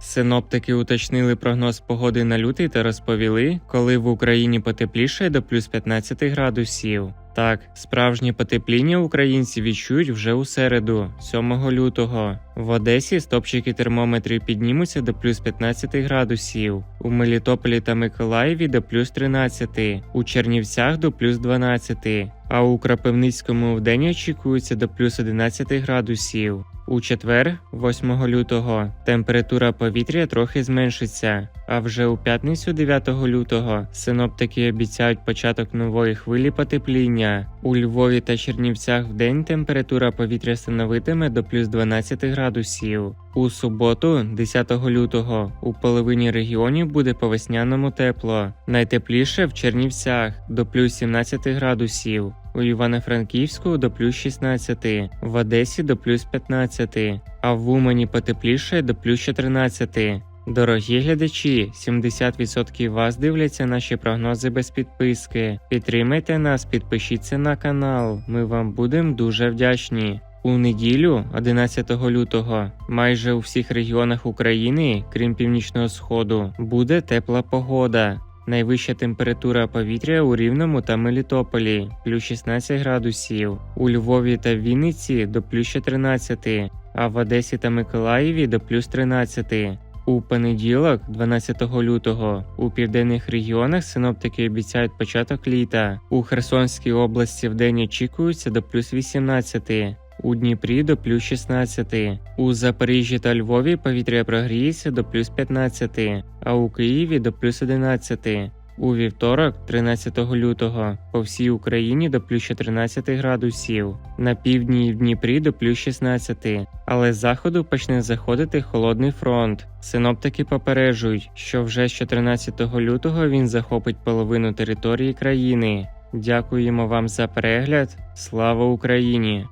Синоптики уточнили прогноз погоди на лютий та розповіли, коли в Україні потепліше до плюс 15 градусів. Так, справжнє потепління українці відчують вже у середу, 7 лютого. В Одесі стопчики термометрів піднімуться до плюс 15 градусів, у Мелітополі та Миколаєві до плюс 13, у Чернівцях до плюс 12, а у Кропивницькому вдень очікується до плюс 11 градусів. У четвер, 8 лютого, температура повітря трохи зменшиться, а вже у п'ятницю 9 лютого синоптики обіцяють початок нової хвилі потепління. У Львові та Чернівцях вдень температура повітря становитиме до плюс 12 градусів. У суботу, 10 лютого, у половині регіонів буде по весняному тепло. Найтепліше в Чернівцях до плюс 17 градусів. У Івано-Франківську до плюс 16, в Одесі до плюс 15, а в Умані потепліше до плюс 14. Дорогі глядачі, 70% вас дивляться наші прогнози без підписки. Підтримайте нас, підпишіться на канал. Ми вам будемо дуже вдячні. У неділю, 11 лютого, майже у всіх регіонах України, крім північного сходу, буде тепла погода. Найвища температура повітря у Рівному та Мелітополі плюс 16 градусів, у Львові та Вінниці до плюс 14, а в Одесі та Миколаєві до плюс 13. У понеділок, 12 лютого, у південних регіонах синоптики обіцяють початок літа. У Херсонській області вдень очікується до плюс 18. У Дніпрі до плюс 16, у Запоріжжі та Львові повітря прогріється до плюс 15, а у Києві до плюс 11. У вівторок, 13 лютого, по всій Україні до плюс 14 градусів, на півдні і в Дніпрі до плюс 16, але з заходу почне заходити холодний фронт. Синоптики попереджують, що вже з 14 лютого він захопить половину території країни. Дякуємо вам за перегляд. Слава Україні!